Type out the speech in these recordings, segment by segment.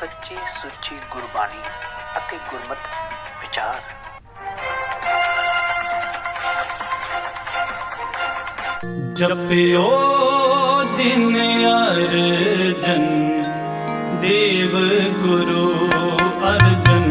ਸੱਚੀ ਸੁੱਚੀ ਗੁਰਬਾਣੀ ਅਤੇ ਗੁਰਮਤ ਵਿਚਾਰ। ਜਪਿਓ ਦਿਨ ਅਰਜਨ ਦੇਵ ਗੁਰੂ ਅਰਜਨ।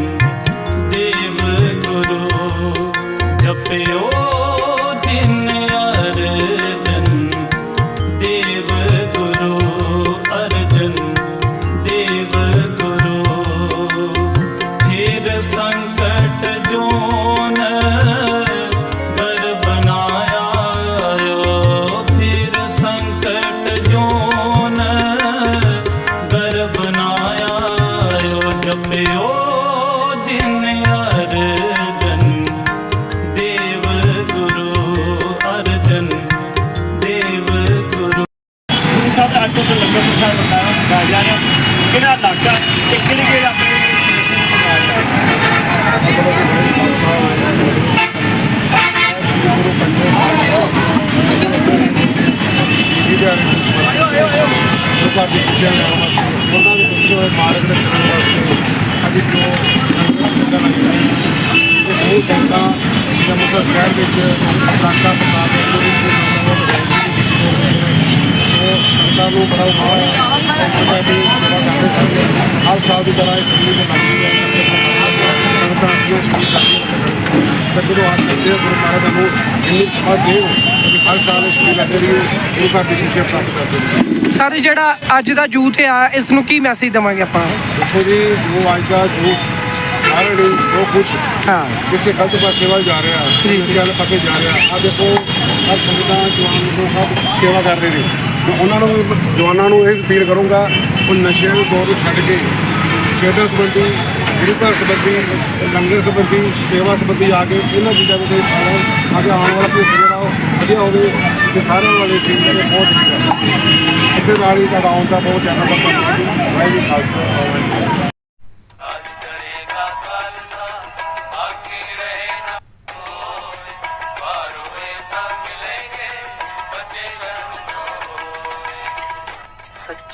ਗੁਰੂ ਸਾਹਿਬ ਤੋਂ ਲੰਗਰ ਪ੍ਰਸ਼ਾਦ ਵਰਤਾਇਆ ਜਾ ਜਾ ਰਿਹਾ ਕਿਹੜਾ ਇਲਾਕਾ ਤੇ ਕਿਹੜੇ ਕਿਹੜੇ ਆਪਣੇ ਲੋਕਾਂ ਦੀ ਖੁਸ਼ੀਆਂ ਲੈਣ ਵਾਸਤੇ ਉਹਨਾਂ ਦੇ ਖੁਸ਼ੀ ਹੋਏ ਮਾਰਗ ਦੇ ਕਰਨ ਵਾਸਤੇ ਅੱਜ ਜੋ ਲੰਗਰ ਲੱਗਾ ਲੱਗਿਆ ਇਹ ਬਹੁਤ ਸੰਗਤਾਂ ਜੰਮੂ ਸ਼ਹਿਰ ਵਿੱਚ ਇਲਾਕਾ ਬਣਾ ਕੇ ਪੂਰੀ ਉਹ ਸੰਗਤਾਂ ਨੂੰ ਬੜਾ ਉਪਾਅ ਹੈ ਦੀ ਸੇਵਾ ਕਰਦੇ ਕਰਦੇ ਹਰ ਸਾਲ ਦੀ ਤਰ੍ਹਾਂ ਇਸ ਨੂੰ ਲੱਗਦੀ ਹੈ ਸੰਗਤਾਂ ਸ਼ੁਰੂ ਕਰਦੀਆਂ ਤੇ ਗੁਰੂ ਆਸ ਕਰਦੇ ਹਾਂ ਗੁਰੂ ਮਹਾਰਾਜ ਸਾਨੂੰ ਇੰਨੀ ਸਮਾਂ ਦੇਵ ਕਿ ਹਰ ਸਾਲ ਇਸ ਨੂੰ ਲੱਗ ਰਹੀ ਹੈ ਗੁਰੂ ਘਰ ਦੀ ਖੁਸ਼ੀਆਂ ਪ੍ਰਾਪਤ ਕਰਦੇ ਨੇ ਸਰ ਜਿਹੜਾ ਅੱਜ ਦਾ ਯੂਥ ਆ ਇਸ ਨੂੰ ਕੀ ਮੈਸੇਜ ਦੇਵਾਂਗੇ ਆਪਾਂ ਦੇਖੋ ਜੀ ਜੋ ਅੱਜ ਦਾ ਸਾਰੇ ਨੇ ਜੋ ਕੁਝ ਹਾਂ ਕਿਸੇ ਗਲਤ ਪਾਸੇ ਵੱਲ ਜਾ ਰਿਹਾ। ਨਸ਼ੇ ਵਾਲੇ ਪਾਸੇ ਜਾ ਰਿਹਾ ਆ ਦੇਖੋ ਹਰ ਸੰਗਤਾਂ ਜਵਾਨ ਲੋਕ ਸੇਵਾ ਕਰ ਰਹੇ ਨੇ ਮੈਂ ਉਹਨਾਂ ਨੂੰ ਜਵਾਨਾਂ ਨੂੰ ਇਹ ਅਪੀਲ ਕਰੂੰਗਾ, ਉਹ ਨਸ਼ਿਆਂ ਦੇ ਦੌਰ ਨੂੰ ਛੱਡ ਕੇ ਖੇਡਾਂ ਸੰਬੰਧੀ, ਗੁਰੂ ਘਰ ਸੰਬੰਧੀ, ਲੰਗਰ ਸੰਬੰਧੀ, ਸੇਵਾ ਸੰਬੰਧੀ ਆ ਕੇ ਇਹਨਾਂ ਚੀਜ਼ਾਂ ਨੂੰ ਸਾਰਾ ਅੱਗੇ ਆਉਣ ਵਾਲਾ ਭਵਿੱਖ ਜਿਹੜਾ ਉਹ ਵਧੀਆ ਹੋਵੇ ਤੇ ਸਾਰਿਆਂ ਵਾਲੇ ਸੀ ਜਿਹੜੇ ਬਹੁਤ ਵਧੀਆ। ਇਸੇ ਨਾਲ ਹੀ ਤੁਹਾਡਾ ਆਉਣ ਦਾ ਬਹੁਤ ਚੈਨਲ ਦਾ ਧੰਨਵਾਦ ਵਾਹਿਗੁਰੂ ਖਾਲਸਾ